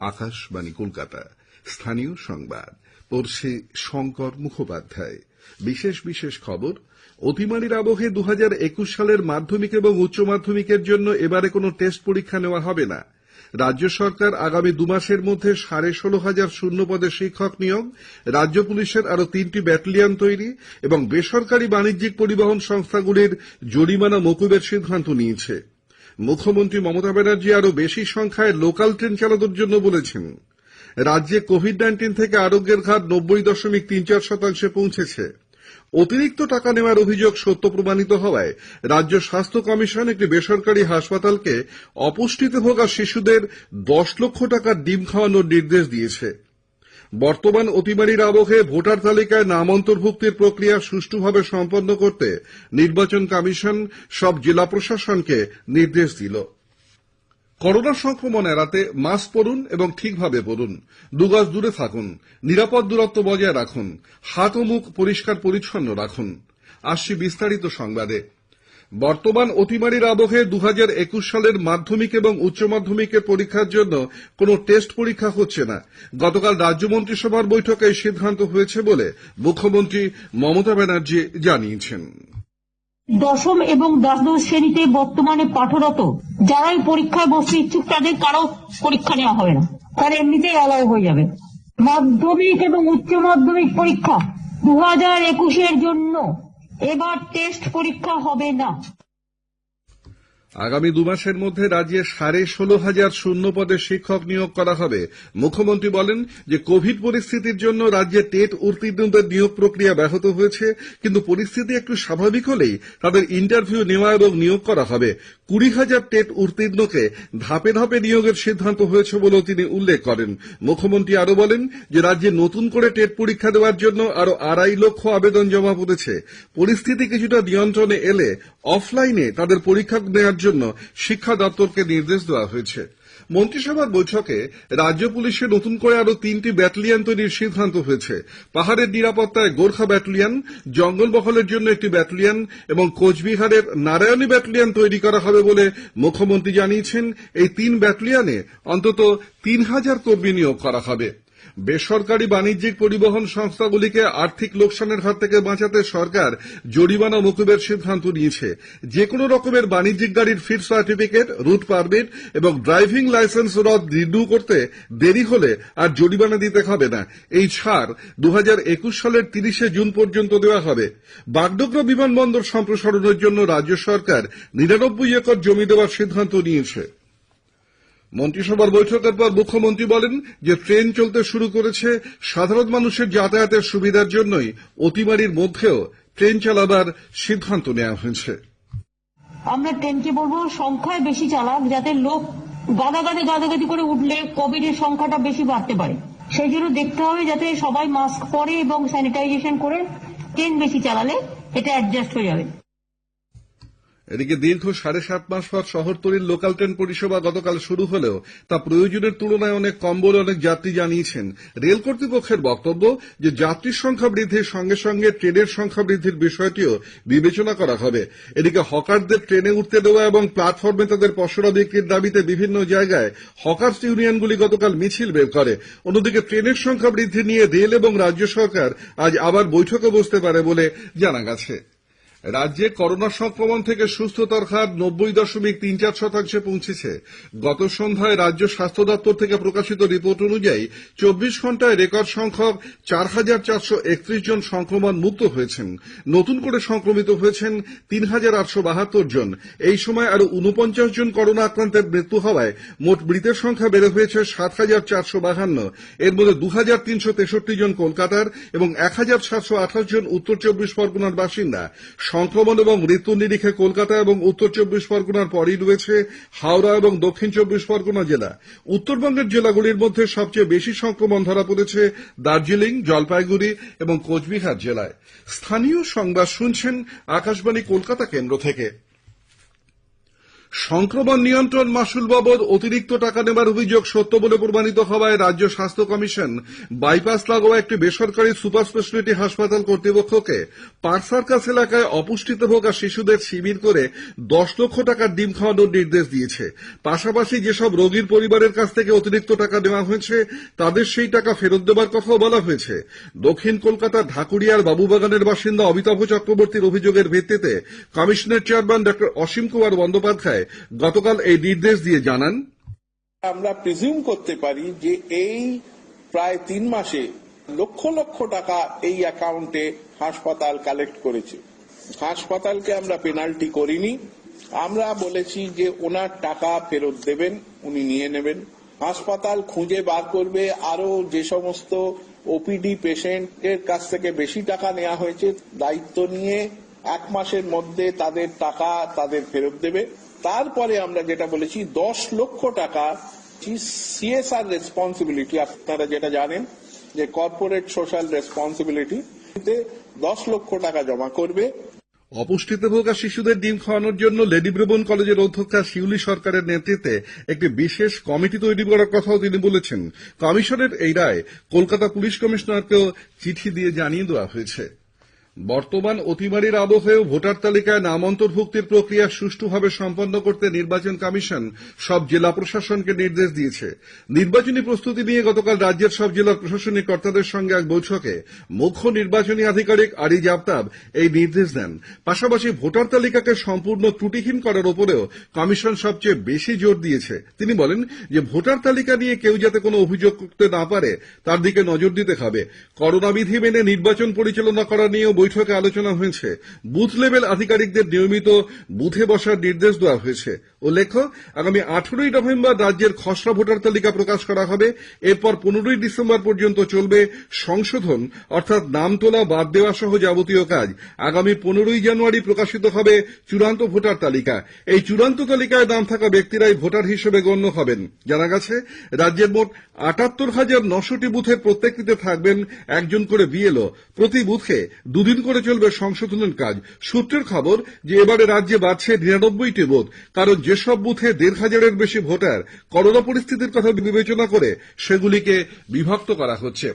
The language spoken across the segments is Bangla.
আকাশবাণী, কলকাতা। স্থানীয় সংবাদ। পড়ছে শঙ্কর মুখোপাধ্যায়। বিশেষ বিশেষ খবর, অতিমারির আবহে দু একুশ সালের মাধ্যমিক এবং উচ্চ মাধ্যমিকের জন্য এবারে কোনো টেস্ট পরীক্ষা নেওয়া হবে না। রাজ্য সরকার আগামী দুমাসের মধ্যে সাড়ে ষোলো হাজার শূন্য পদে শিক্ষক নিয়োগ, রাজ্য পুলিশের আরও তিনটি ব্যাটালিয়ন তৈরি এবং বেসরকারি বাণিজ্যিক পরিবহন সংস্থাগুলির জরিমানা, মকুবের সিদ্ধান্ত নিয়েছে। মুখ্যমন্ত্রী মমতা ব্যানার্জি আরও বেশি সংখ্যায় লোকাল ট্রেন চালানোর জন্য বলেছেন। রাজ্যে কোভিড নাইন্টিন থেকে আরোগ্যের হার নব্বই দশমিক তিন চার শতাংশে পৌঁছেছে। অতিরিক্ত টাকা নেওয়ার অভিযোগ সত্য প্রমাণিত হওয়ায় রাজ্য স্বাস্থ্য কমিশন একটি বেসরকারি হাসপাতালকে অপুষ্টিতে ভোগা শিশুদের দশ লক্ষ টাকার ডিম খাওয়ানোর নির্দেশ দিয়েছে। বর্তমান অতিমারির আবহে ভোটার তালিকায় নাম অন্তর্ভুক্তির প্রক্রিয়া সুষ্ঠুভাবে সম্পন্ন করতে নির্বাচন কমিশন সব জেলা প্রশাসনকে নির্দেশ দিল। করোনা সংক্রমণ এড়াতে মাস্ক পরুন এবং ঠিকভাবে পরুন। দুগজ দূরে থাকুন। নিরাপদ দূরত্ব বজায় রাখুন। হাত ও মুখ পরিষ্কার পরিচ্ছন্ন রাখুন বর্তমান অতিমারির আবহে দু হাজার একুশ সালের মাধ্যমিক এবং উচ্চ মাধ্যমিকের পরীক্ষার জন্য কোনো টেস্ট পরীক্ষা হচ্ছে না। গতকাল রাজ্য মন্ত্রিসভার বৈঠকে এই সিদ্ধান্ত হয়েছে বলে মুখ্যমন্ত্রী মমতা ব্যানার্জি জানিয়েছেন। দশম এবং দ্বাদশ শ্রেণীতে বর্তমানে পাঠরত যারাই পরীক্ষায় বসতে ইচ্ছুক তাদের কারও পরীক্ষা নেওয়া হবে না। তারা এমনিতেই অ্যালাউ হয়ে যাবে। মাধ্যমিক এবং উচ্চ মাধ্যমিক পরীক্ষা দু হাজার একুশের জন্য এবার টেস্ট পরীক্ষা হবে না। আগামী দুমাসের মধ্যে রাজ্যে সাড়ে ষোলো হাজার শূন্য পদে শিক্ষক নিয়োগ করা হবে। মুখ্যমন্ত্রী বলেন কোভিড পরিস্থিতির জন্য রাজ্যে টেট উত্তীর্ণদের নিয়োগ প্রক্রিয়া ব্যাহত হয়েছে, কিন্তু পরিস্থিতি একটু স্বাভাবিক হলেই তাদের ইন্টারভিউ নেওয়া এবং নিয়োগ করা হবে। কুড়ি হাজার টেট উত্তীর্ণকে ধাপে ধাপে নিয়োগের সিদ্ধান্ত হয়েছে বলেও তিনি উল্লেখ করেন। মুখ্যমন্ত্রী আরও বলেন রাজ্যে নতুন করে টেট পরীক্ষা দেওয়ার জন্য আরও আড়াই লক্ষ আবেদন জমা পড়েছে। পরিস্থিতি কিছুটা নিয়ন্ত্রণে এলে অফলাইনে তাদের পরীক্ষা নেওয়ার জন্য শিক্ষা দপ্তরকে নির্দেশ দেওয়া হয়েছে। মন্ত্রিসভার বৈঠকে রাজ্য পুলিশে নতুন করে আরও তিনটি ব্যাটালিয়ন তৈরির সিদ্ধান্ত হয়েছে। পাহাড়ের নিরাপত্তায় গোর্খা ব্যাটালিয়ন জঙ্গল মহলের জন্য একটি ব্যাটালিয়ন এবং কোচবিহারের নারায়ণী ব্যাটালিয়ন তৈরি করা হবে বলে মুখ্যমন্ত্রী জানিয়েছেন। এই তিন ব্যাটালিয়নে অন্তত তিন হাজার কর্মী নিয়োগ করা হবে। বেসরকারি বাণিজ্যিক পরিবহন সংস্থাগুলিকে আর্থিক লোকসানের হাত থেকে বাঁচাতে সরকার জরিমানা মকুবের সিদ্ধান্ত নিয়েছে। যে কোনো রকমের বাণিজ্যিক গাড়ির ফিট সার্টিফিকেট, রুট পারমিট এবং ড্রাইভিং লাইসেন্স রদ রিনিউ করতে দেরি হলে আর জরিমানা দিতে হবে না। এই ছাড় দু হাজার একুশ সালের তিরিশে জুন পর্যন্ত দেওয়া হবে। বাগডোগরা বিমানবন্দর সম্প্রসারণের জন্য রাজ্য সরকার নিরানব্বই একর জমি দেওয়ার সিদ্ধান্ত নিয়েছে। মন্ত্রিসভার বৈঠকের পর মুখ্যমন্ত্রী বলেন ট্রেন চলতে শুরু করেছে সাধারণ মানুষের যাতায়াতের সুবিধার জন্যই। অতিমারির মধ্যেও ট্রেন চালাবার সিদ্ধান্ত নেওয়া হয়েছে। আমরা ট্রেনকে বলব, সংখ্যায় বেশি চালাক, যাতে লোক গাদাগাদি গাদাগাদি করে উঠলে কোভিড এর সংখ্যাটা বেশি বাড়তে পারে। সেই জন্য দেখতে হবে যাতে সবাই মাস্ক পরে এবং স্যানিটাইজেশন করে ট্রেন বেশি চালালে এটা অ্যাডজাস্ট হয়ে যাবে। এদিকে দীর্ঘ সাড়ে সাত মাস পর শহরতলির লোকাল ট্রেন পরিষেবা গতকাল শুরু হলেও তা প্রয়োজনের তুলনায় অনেক কম বলে অনেক যাত্রী জানিয়েছেন। রেল কর্তৃপক্ষের বক্তব্য যাত্রীর সংখ্যা বৃদ্ধির সঙ্গে সঙ্গে ট্রেনের সংখ্যা বৃদ্ধির বিষয়টিও বিবেচনা করা হবে। এদিকে হকারদের ট্রেনে উঠতে দেওয়া এবং প্ল্যাটফর্মে তাদের পসরা বিক্রির দাবিতে বিভিন্ন জায়গায় হকার্স ইউনিয়নগুলি গতকাল মিছিল বের করে। অন্যদিকে ট্রেনের সংখ্যা বৃদ্ধি নিয়ে রেল এবং রাজ্য সরকার আজ আবার বৈঠকে বসতে পারে বলে জানা গেছে। রাজ্যে করোনা সংক্রমণ থেকে সুস্থতার হার নব্বই দশমিক তিন চার শতাংশে পৌঁছেছে। গত সন্ধ্যায় রাজ্য স্বাস্থ্য দপ্তর থেকে প্রকাশিত রিপোর্ট অনুযায়ী চব্বিশ ঘন্টায় রেকর্ড সংখ্যক চার হাজার চারশো একত্রিশ জন সংক্রমণ মুক্ত হয়েছেন। নতুন করে সংক্রমিত হয়েছেন তিন হাজার আটশো বাহাত্তর জন। এই সময় আরও উনপঞ্চাশ জন করোনা আক্রান্তের মৃত্যু হওয়ায় মোট মৃতের সংখ্যা বেড়ে হয়েছে সাত হাজার চারশো বাহান্ন। এর মধ্যে দু হাজার তিনশো তেষট্টি জন কলকাতার এবং এক হাজার সাতশো আঠাশ জন উত্তর চব্বিশ পরগনার বাসিন্দা। সংক্রমণ এবং মৃত্যুর নিরিখে কলকাতা এবং উত্তর চব্বিশ পরগনার পরই রয়েছে হাওড়া এবং দক্ষিণ চব্বিশ পরগনা জেলা। উত্তরবঙ্গের জেলাগুলির মধ্যে সবচেয়ে বেশি সংক্রমণ ধরা পড়েছে দার্জিলিং, জলপাইগুড়ি এবং কোচবিহার জেলায় স্থানীয় সংবাদ শুনছেন আকাশবাণী কলকাতা কেন্দ্র থেকে সংক্রমণ নিয়ন্ত্রণ মাসুল বাবদ অতিরিক্ত টাকা নেবার অভিযোগ সত্য বলে প্রমাণিত হওয়ায় রাজ্য স্বাস্থ্য কমিশন বাইপাস লাগোয়া একটি বেসরকারি সুপার স্পেশালিটি হাসপাতাল কর্তৃপক্ষকে পার্ক সার্কাস এলাকায় অপুষ্টিতে ভোগা শিশুদের শিবির করে দশ লক্ষ টাকার ডিম খাওয়ানোর নির্দেশ দিয়েছে। পাশাপাশি যেসব রোগীর পরিবারের কাছ থেকে অতিরিক্ত টাকা নেওয়া হয়েছে, তাদের সেই টাকা ফেরত দেওয়ার কথাও বলা হয়েছে। দক্ষিণ কলকাতার ঢাকুরিয়ার বাবুবাগানের বাসিন্দা অমিতাভ চক্রবর্তীর অভিযোগের ভিত্তিতে কমিশনের চেয়ারম্যান ডক্টর অসীম কুমার বন্দ্যোপাধ্যায় গতকাল এই নির্দেশ দিয়ে জানান, আমরা প্রিজিউম করতে পারি যে এই প্রায় তিন মাসে লক্ষ লক্ষ টাকা এই অ্যাকাউন্টে হাসপাতাল কালেক্ট করেছে। হাসপাতালকে আমরা পেনাল্টি করিনি। আমরা বলেছি যে ওনার টাকা ফেরত দেবেন, উনি নিয়ে নেবেন। হাসপাতাল খুঁজে বার করবে আরও যে সমস্ত ওপিডি পেশেন্টের কাছ থেকে বেশি টাকা নেওয়া হয়েছে, দায়িত্ব নিয়ে এক মাসের মধ্যে তাদের টাকা তাদের ফেরত দেবে। তারপরে আমরা যেটা বলেছি, দশ লক্ষ টাকা সিএসআর রেসপন্সিবিলিটি আপনারা যেটা জানেন যে কর্পোরেট সোশ্যাল রেসপন্সিবিলিটি দশ লক্ষ টাকা জমা করবে। অপুষ্টিতে ভোগা শিশুদের ডিম খাওয়ানোর জন্য লেডি ব্রেবন কলেজের অধ্যক্ষা শিউলি সরকারের নেতৃত্বে একটি বিশেষ কমিটি তৈরি করার কথাও তিনি বলেছেন। কমিশনের এই রায় কলকাতা পুলিশ কমিশনারকেও চিঠি দিয়ে জানিয়ে দেওয়া হয়েছে। বর্তমান অতিমারির আবহেও ভোটার তালিকায় নাম অন্তর্ভুক্তির প্রক্রিয়া সুষ্ঠুভাবে সম্পন্ন করতে নির্বাচন কমিশন সব জেলা প্রশাসনকে নির্দেশ দিয়েছে। নির্বাচনী প্রস্তুতি নিয়ে গতকাল রাজ্যের সব জেলার প্রশাসনিক কর্তাদের সঙ্গে এক বৈঠকে মুখ্য নির্বাচনী আধিকারিক আরিজ আফতাব এই নির্দেশ দেন। পাশাপাশি ভোটার তালিকাকে সম্পূর্ণ ত্রুটিহীন করার উপরেও কমিশন সবচেয়ে বেশি জোর দিয়েছে। তিনি বলেন ভোটার তালিকা নিয়ে কেউ যাতে কোনো অভিযোগ করতে না পারে, তার দিকে নজর দিতে হবে। করোনা বিধি মেনে নির্বাচন পরিচালনা করা নিয়েও বৈঠকে আলোচনা হয়েছে। বুথ লেভেল আধিকারিকদের নিয়মিত বুথে বসার নির্দেশ দেওয়া হয়েছে। উল্লেখ্য, আগামী আঠেরোই নভেম্বর রাজ্যের খসড়া ভোটার তালিকা প্রকাশ করা হবে। এরপর পনেরোই ডিসেম্বর পর্যন্ত চলবে সংশোধন, অর্থাৎ নাম তোলা বাদ দেওয়া সহ যাবতীয় কাজ। আগামী পনেরোই জানুয়ারি প্রকাশিত হবে চূড়ান্ত ভোটার তালিকা। এই চূড়ান্ত তালিকায় নাম থাকা ব্যক্তিরাই ভোটার হিসেবে গণ্য হবেন। জানা গেছে, রাজ্যের মোট আটাত্তর হাজার নশোটি বুথের প্রত্যেকটিতে থাকবেন একজন করে বিএলও। প্রতি বুথে দুদিন করে চলবে সংশোধনের কাজ? সূত্রের খবর এবারে রাজ্যে বাড়ছে নিরানব্বইটি বুথ। কারণ যেসব বুথে দেড় হাজারের বেশি ভোটার করোনা পরিস্থিতির কথা বিবেচনা করে সেগুলিকে বিভক্ত করা হচ্ছে।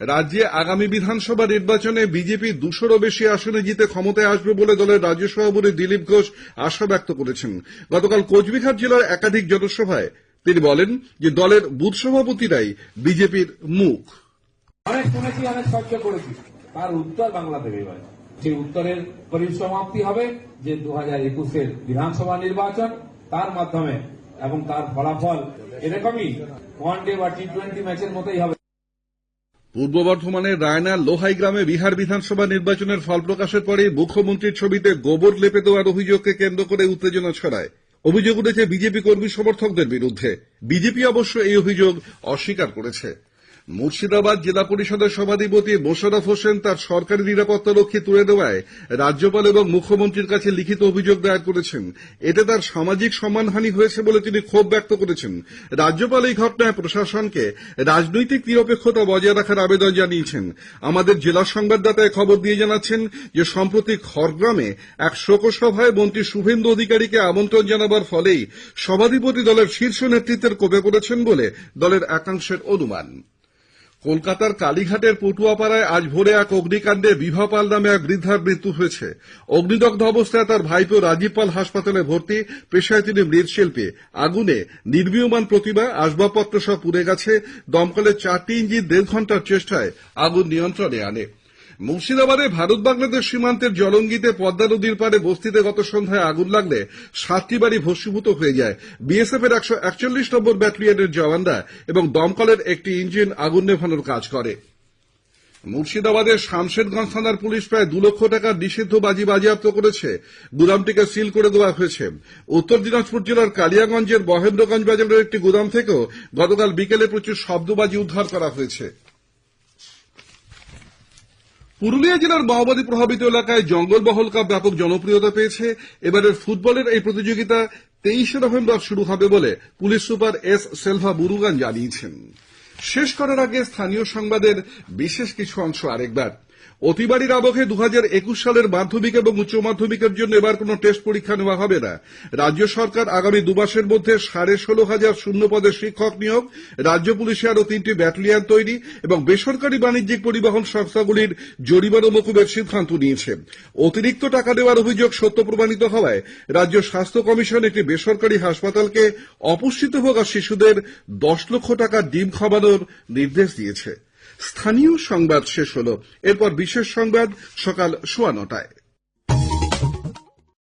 রাজ্যে আগামী বিধানসভা নির্বাচনে বিজেপি দুশোরও বেশি আসনে জিতে ক্ষমতায় আসবে বলে দলের রাজ্য সভাপতি দিলীপ ঘোষ আশা ব্যক্ত করেছেন। গতকাল কোচবিহার জেলার একাধিক জনসভায় তিনি বলেন যে দলের বুথ সভাপতিরাই বিজেপির মুখ। অনেক শুনেছি, অনেক সহ্য করেছি। তার উত্তর বাংলা দেবে এবার। সেই উত্তরের পরিসমাপ্তি হবে, যে দু হাজার একুশের বিধানসভা নির্বাচন, তার মাধ্যমে এবং তার ফলাফল এরকমই ওয়ান ডে বা টি টোয়েন্টি ম্যাচের মতোই হবে। পূর্ব বর্ধমানের রায়নার লোহাই গ্রামে বিহার বিধানসভা নির্বাচনের ফল প্রকাশের পরে মুখ্যমন্ত্রীর ছবিতে গোবর লেপে দেওয়ার অভিযোগকে কেন্দ্র করে উত্তেজনা ছড়ায়। অভিযোগ উঠেছে, বিজেপি কর্মী সমর্থকদের বিরুদ্ধে। বিজেপি অবশ্য এই অভিযোগ অস্বীকার করেছে। মুর্শিদাবাদ জেলা পরিষদের সভাধিপতি মোশাররফ হোসেন তার সরকারি নিরাপত্তা রক্ষী তুলে দেওয়ায় রাজ্যপাল এবং মুখ্যমন্ত্রীর কাছে লিখিত অভিযোগ দায়ের করেছেন। এতে তার সামাজিক সম্মানহানি হয়েছে বলে তিনি ক্ষোভ ব্যক্ত করেছেন। রাজ্যপাল এই ঘটনায় প্রশাসনকে রাজনৈতিক নিরপেক্ষতা বজায় রাখার আবেদন জানিয়েছেন। আমাদের জেলা সংবাদদাতা খবর দিয়ে জানাচ্ছেন সম্প্রতি খড়গ্রামে এক শোকসভায় মন্ত্রী শুভেন্দু অধিকারীকে আমন্ত্রণ জানাবার ফলেই সভাধিপতি দলের শীর্ষ নেতৃত্বের কোপে পড়েছেন বলে দলের একাংশের অনুমান। কলকাতার কালীঘাটের পটুয়াপাড়ায় আজ ভোরে এক অগ্নিকাণ্ডে বিভা পাল নামে এক বৃদ্ধার মৃত্যু হয়েছে। অগ্নিদগ্ধ অবস্থায় তার ভাইপো রাজীব পাল হাসপাতালে ভর্তি। পেশায় তিনি মৃৎশিল্পী। আগুনে নির্মীয়মান প্রতিমা, আসবাবপত্র সব পুড়ে গেছে। দমকলের চারটি ইঞ্জিন দেড় ঘণ্টার চেষ্টায় আগুন নিয়ন্ত্রণে আনে। মুর্শিদাবাদে ভারত বাংলাদেশ সীমান্তের জলঙ্গিতে পদ্মা নদীর পাড়ে বস্তিতে গত সন্ধ্যায় আগুন লাগলে সাতটি বাড়ি ভস্মীভূত হয়ে যায়। বিএসএফ এর একশো একচল্লিশ নম্বর ব্যাটালিয়নের জওয়ানরা এবং দমকলের একটি ইঞ্জিন আগুন নেভানোর কাজ করে। মুর্শিদাবাদের শামশেরগঞ্জ থানার পুলিশ প্রায় দু লক্ষ টাকার নিষিদ্ধ বাজি বাজেয়াপ্ত করেছে। গুদামটিকে সিল করে দেওয়া হয়েছে। উত্তর দিনাজপুর জেলার কালিয়াগঞ্জের মহেন্দ্রগঞ্জ বাজারের একটি গুদাম থেকেও গতকাল বিকেলে প্রচুর শব্দবাজি উদ্ধার করা হয়েছে। পুরুলিয়া জেলার মাওবাদী প্রভাবিত এলাকায় জঙ্গলমহল কাপ ব্যাপক জনপ্রিয়তা পেয়েছে। এবারের ফুটবলের এই প্রতিযোগিতা তেইশে নভেম্বর শুরু হবে বলে পুলিশ সুপার এস সেলভা বুরুগান জানিয়েছেন। শেষ করার আগে স্থানীয় সংবাদের বিশেষ কিছু অংশ আরেকবার। অতিবাড়ির আবহে দু হাজার একুশ সালের মাধ্যমিক এবং উচ্চ মাধ্যমিকের জন্য এবার কোনো টেস্ট পরীক্ষা নেওয়া হবে না। রাজ্য সরকার আগামী দুমাসের মধ্যে সাড়ে ষোলো হাজার শূন্য পদের শিক্ষক নিয়োগ, রাজ্য পুলিশে আরও তিনটি ব্যাটালিয়ান তৈরি এবং বেসরকারি বাণিজ্যিক পরিবহন সংস্থাগুলির জরিমানা মকুবের সিদ্ধান্ত নিয়েছে। অতিরিক্ত টাকা দেওয়ার অভিযোগ সত্য প্রমাণিত হওয়ায় রাজ্য স্বাস্থ্য কমিশন একটি বেসরকারি হাসপাতালকে অপুষ্টিতে ভোগা শিশুদের দশ লক্ষ টাকা ডিম খাওয়ানোর নির্দেশ দিয়েছে। স্থানীয় সংবাদ শেষ হল। এরপর বিশেষ সংবাদ সকাল সোয়া নটায়।